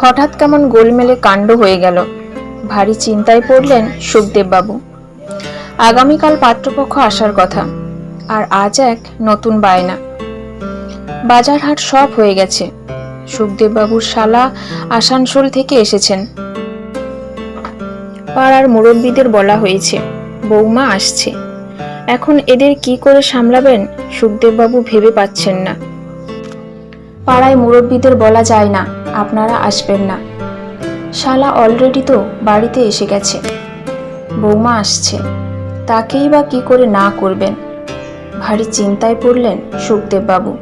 হঠাৎ কেমন গোলমেলে কাণ্ড হয়ে গেল। ভারী চিন্তায় পড়লেন সুখদেববাবু। আগামীকাল পাত্রপক্ষ আসার কথা, আর আজ এক নতুন বায়না। বাজার হাট সব হয়ে গেছে। সুখদেববাবুর শালা আসানসোল থেকে এসেছেন। পাড়ার মুরব্বীদের বলা হয়েছে, বৌমা আসছে। এখন এদের কি করে সামলাবেন, সুখদেববাবু ভেবে পাচ্ছেন না। পাড়ায় মুরব্বীদের বলা যায় না। আপনারা আসবেন না। শালা অলরেডি তো বাড়িতে এসে গেছে। বৌমা আসছে। তাকেই বা কি করে না করবেন? ভারী চিন্তায় পড়লেন সুখদেববাবু।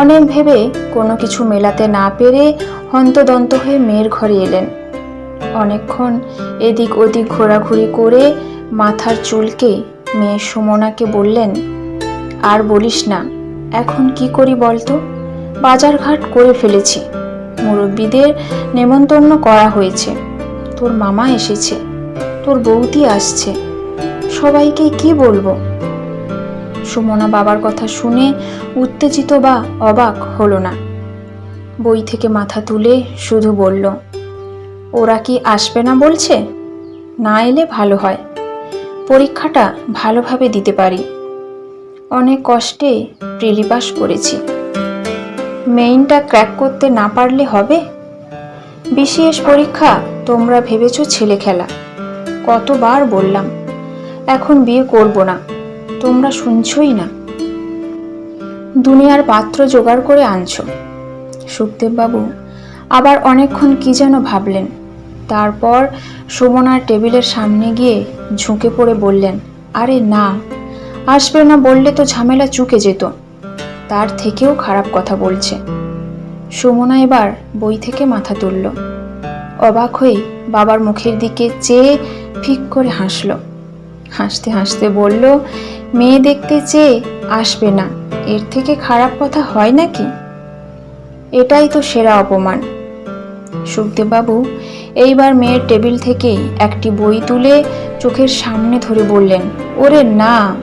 অনেক ভেবে কোনো কিছু মেলাতে না পেরে হন্তদন্ত হয়ে মেয়ের ঘরে এলেন। অনেকক্ষণ এদিক ওদিক ঘোরাঘুরি করে মাথার চুলকে মেয়ে সুমনাকে বললেন, আর বলিস না, এখন কি করি বলতো? বাজারঘাট করে ফেলেছি। মুরব্বীদের নেমন্তন্ন করা হয়েছে। তোর মামা এসেছে, তোর বৌদি আসছে। সবাইকে কি বলব? সুমনা বাবার কথা শুনে উত্তেজিত বা অবাক হলো না। বই থেকে মাথা তুলে শুধু বলল, ওরা কি আসবে না বলছে? না এলে ভালো হয়। পরীক্ষাটা ভালোভাবে দিতে পারি। অনেক কষ্টে প্রিলি পাস করেছি। মেইনটা ক্র্যাক করতে না পারলে হবে? বিশেষ পরীক্ষা, তোমরা ভেবেছ ছেলে খেলা। কতবার বললাম, এখন বিয়ে করব না, তোমরা শুনছই না। দুনিয়ার পাত্র জোগাড় করে আনছো। সুখদেববাবু, আবার অনেকক্ষণ কি যেন ভাবলেন। তারপর সুমনার টেবিলের সামনে গিয়ে ঝুঁকে পড়ে বললেন, আরে না, আসবে না বললে তো ঝামেলা চুকে যেত। তার থেকেও খারাপ কথা বলছে। সুমনা এবার বই থেকে মাথা তুলল। অবাক হয়ে বাবার মুখের দিকে চেয়ে ফিক করে হাসল। হাসতে হাসতে বলল, মেয়ে দেখতে চেয়ে আসবে না। এর থেকে খারাপ কথা হয় নাকি? এটাই তো সেরা অপমান। সুখদেববাবু এইবার মেয়ের টেবিল থেকে একটি বই তুলে চোখের সামনে ধরে বললেন, ওরে না,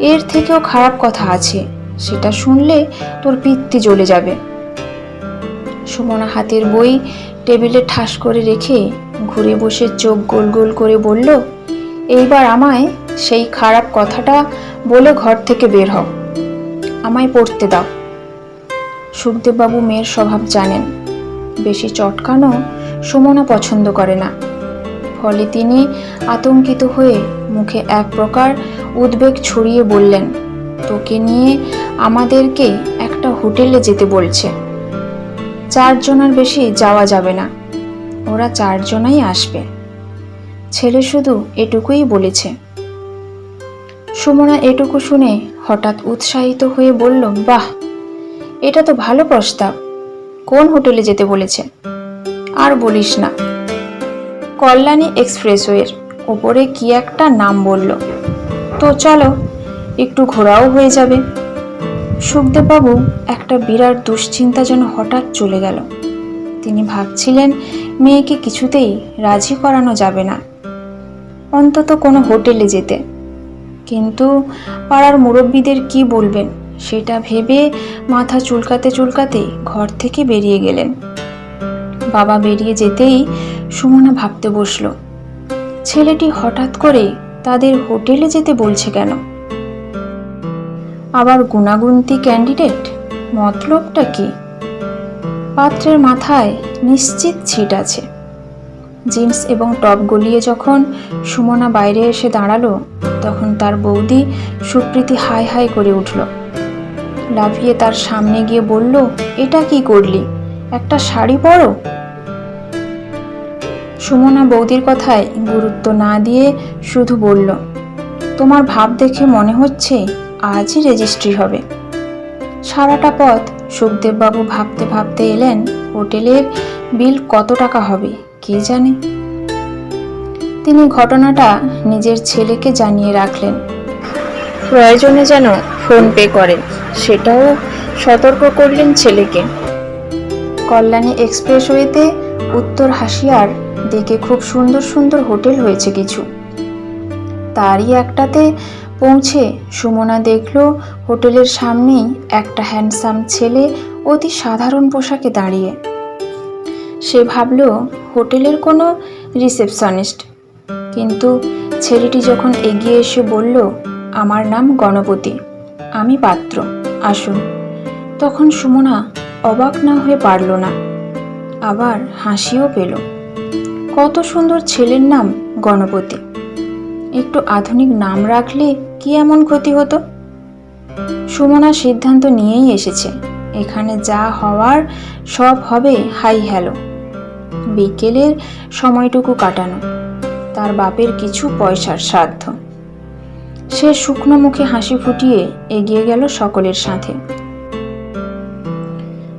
এর থেকেও খারাপ কথা আছে। সেটা শুনলে তোর পিত্তি জ্বলে যাবে। সুমনা হাতের বই টেবিলে ঠাস করে রেখে ঘুরে বসে চোখ গোল গোল করে বলল, এইবার আমায় সেই খারাপ কথাটা বলে ঘর থেকে বের হও। আমায় পড়তে দাও। সুখদেববাবু মেয়ের স্বভাব জানেন। বেশি চটকানো সুমনা পছন্দ করে না। ফলে তিনি আতঙ্কিত হয়ে মুখে এক প্রকার উদ্বেগ ছড়িয়ে বললেন তোকে নিয়ে আমাদেরকে একটা হোটেলে যেতে বলছে। চারজনের বেশি যাওয়া যাবে না। ওরা চারজনাই আসবে। ছেলে শুধু এটুকুই বলেছে। সুমনা এটুকু শুনে হঠাৎ উৎসাহিত হয়ে বলল, বাহ, এটা তো ভালো প্রস্তাব। কোন হোটেলে যেতে বলেছে? আর বলিস না। কল্যাণী এক্সপ্রেসওয়ের ওপরে কি একটা নাম বলল। তো চলো একটু ঘোরাও হয়ে যাবে। সুখদেববাবু একটা বিরাট দুশ্চিন্তা যেন হঠাৎ চলে গেল। তিনি ভাবছিলেন, মেয়েকে কিছুতেই রাজি করানো যাবে না। অন্তত কোনো হোটেলে যেতে। কিন্তু পাড়ার মুরব্বীদের কি বলবেন, সেটা ভেবে মাথা চুলকাতে চুলকাতে ঘর থেকে বেরিয়ে গেলেন। বাবা বেরিয়ে যেতেই সুমনা ভাবতে বসল, ছেলেটি হঠাৎ করে তাদের হোটেলে যেতে বলছে কেন? আবার গুণাগুন্তি ক্যান্ডিডেট মতলবটা কি? পাত্রের মাথায় নিশ্চিত ছিট আছে। জিন্স এবং টপ গলিয়ে যখন সুমনা বাইরে এসে দাঁড়াল, তখন তার বৌদি সুপ্রীতি হাই হাই করে উঠল। লাফিয়ে তার সামনে গিয়ে বলল, এটা কি করলি? একটা শাড়ি পরো? সুমনা বৌদির কথায় গুরুত্ব না দিয়ে শুধু বলল, তোমার ভাব দেখে মনে হচ্ছে আজই রেজিস্ট্রি হবে। সারাটা পথ সুখদেববাবু ভাবতে ভাবতে এলেন, হোটেলের বিল কত টাকা হবে, কে জানে? তিনি ঘটনাটা নিজের ছেলেকে জানিয়ে রাখলেন। প্রয়োজনে যেন ফোন পে করে সেটাও সতর্ক করলেন ছেলেকে। কল্যাণী এক্সপ্রেসওয়েতে উত্তর হাসিয়ার দেখে খুব সুন্দর সুন্দর হোটেল হয়েছে কিছু। তারই একটাতে পৌঁছে সুমনা দেখল হোটেলের সামনেই একটা হ্যান্ডসাম ছেলে অতি সাধারণ পোশাকে দাঁড়িয়ে। সে ভাবল, হোটেলের কোনো রিসেপশনিস্ট। কিন্তু ছেলেটি যখন এগিয়ে এসে বলল, আমার নাম গণপতি, আমি পাত্র, আসুন। তখন সুমনা অবাক না হয়ে পারল না, আবার হাসিও পেল। কত সুন্দর ছেলের নাম গণপতি। একটু আধুনিক নাম রাখলে কি এমন ক্ষতি হতো? সুমনা সিদ্ধান্ত নিয়েই এসেছে। এখানে যা হওয়ার সব হবে হাই হ্যালো। বিকেলের সময়টুকু কাটানো, তার বাপের কিছু পয়সার সাধ্য। সে শুকনো মুখে হাসি ফুটিয়ে এগিয়ে গেল সকলের সাথে।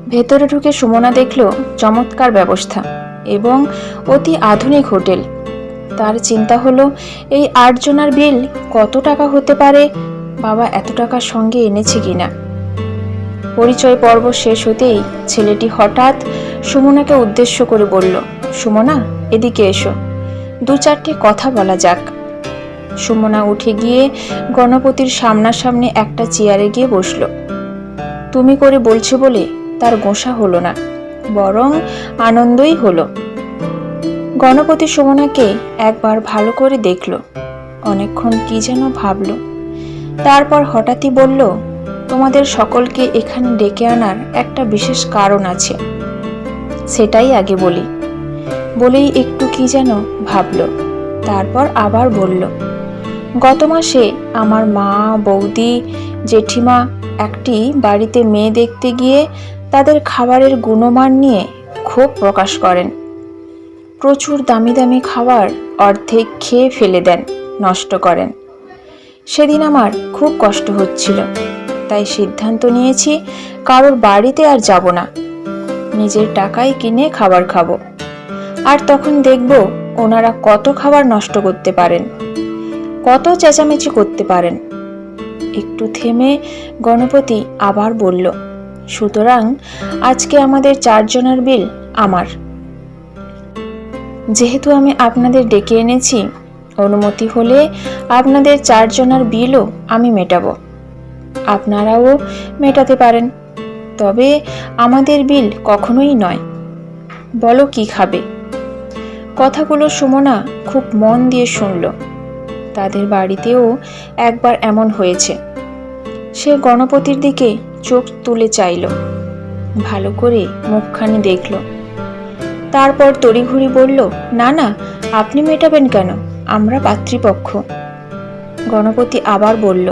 ভেতরে ঢুকে সুমনা দেখল চমৎকার ব্যবস্থা এবং অতি আধুনিক হোটেল। তার চিন্তা হলো, এই আটজনার বিল কত টাকা হতে পারে? বাবা এত টাকা সঙ্গে এনেছে কিনা? পরিচয় পর্ব শেষ হতেই ছেলেটি হঠাৎ সুমনাকে উদ্দেশ্য করে বলল, সুমনা, এদিকে এসো। দু চারটে কথা বলা যাক। সুমনা উঠে গিয়ে গণপতির সামনাসামনি একটা চেয়ারে গিয়ে বসল। তুমি করে বলছে বলে তার গোসা হলো না, বরং আনন্দই হলো। গণপতি সুমনাকে একবার ভালো করে দেখল। অনেকক্ষণ কি যেন ভাবল। তারপর হঠাৎই বলল, তোমাদের সকলকে এখানে ডেকে আনার একটা বিশেষ কারণ আছে। সেটাই আগে বলি। বলেই একটু কি যেন ভাবল। তারপর আবার বলল, গত মাসে আমার মা, বৌদি, জেঠিমা একটি বাড়িতে মেয়ে দেখতে গিয়ে তাদের খাবারের গুণমান নিয়ে ক্ষোভ প্রকাশ করেন। প্রচুর দামি দামি খাবার অর্ধেক খেয়ে ফেলে দেন, নষ্ট করেন। সেদিন আমার খুব কষ্ট হচ্ছিল, তাই সিদ্ধান্ত নিয়েছি কারোর বাড়িতে আর যাব না। নিজের টাকায় কিনে খাবার খাব। আর তখন দেখব ওনারা কত খাবার নষ্ট করতে পারেন, কত চেঁচামেচি করতে পারেন। একটু থেমে গণপতি আবার বলল, সুতরাং আজকে আমাদের চারজনের বিল আমার। যেহেতু আমি আপনাদের ডেকে এনেছি, অনুমতি হলে আপনাদের চারজনার বিলও আমি মেটাবো। আপনারাও মেটাতে পারেন, তবে আমাদের বিল কখনোই নয়। বলো কি খাবে? কথাগুলো সুমনা খুব মন দিয়ে শুনল। তাদের বাড়িতেও একবার এমন হয়েছে। সে গণপতির দিকে চোখ তুলে চাইল। ভালো করে মুখখানি দেখল। তারপর তড়িঘড়ি বলল, না না, আপনি মেটাবেন কেন? আমরা পাত্রীপক্ষ গণপতি আবার বলল,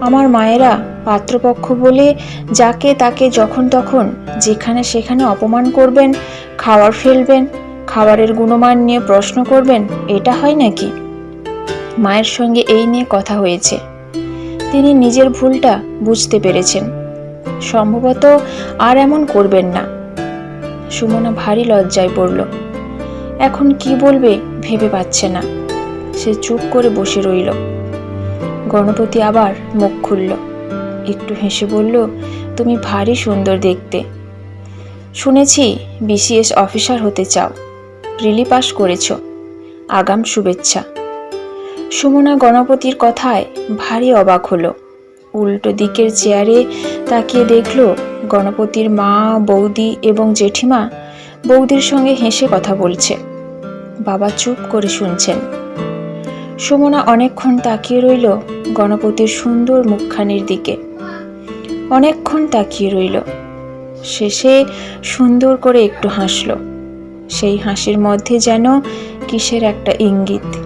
আমার মায়েরা পাত্রপক্ষ বলে যাকে তাকে যখন তখন যেখানে সেখানে অপমান করবেন খাবার ফেলবেন, খাবারের গুণমান নিয়ে প্রশ্ন করবেন, এটা হয় নাকি? মায়ের সঙ্গে এই নিয়ে কথা হয়েছে। তিনি নিজের ভুলটা বুঝতে পেরেছেন। সম্ভবত আর এমন করবেন না। সুমনা ভারী লজ্জায় পড়ল। এখন কি বলবে ভেবে পাচ্ছে না। সে চুপ করে বসে রইল। গণপতি আবার মুখ খুলল। একটু হেসে বলল, তুমি ভারী সুন্দর দেখতে। শুনেছি বিসিএস অফিসার হতে চাও। প্রিলি পাস করেছ। আগাম শুভেচ্ছা। সুমনা গণপতির কথায় ভারী অবাক হলো। উল্টো দিকের চেয়ারে তাকিয়ে দেখল গণপতির মা, বৌদি এবং জেঠিমা বৌদির সঙ্গে হেসে কথা বলছে। বাবা চুপ করে শুনছেন। সুমনা অনেকক্ষণ তাকিয়ে রইল গণপতির সুন্দর মুখখানির দিকে। অনেকক্ষণ তাকিয়ে রইল। শেষে সুন্দর করে একটু হাসল। সেই হাসির মধ্যে যেন কিসের একটা ইঙ্গিত।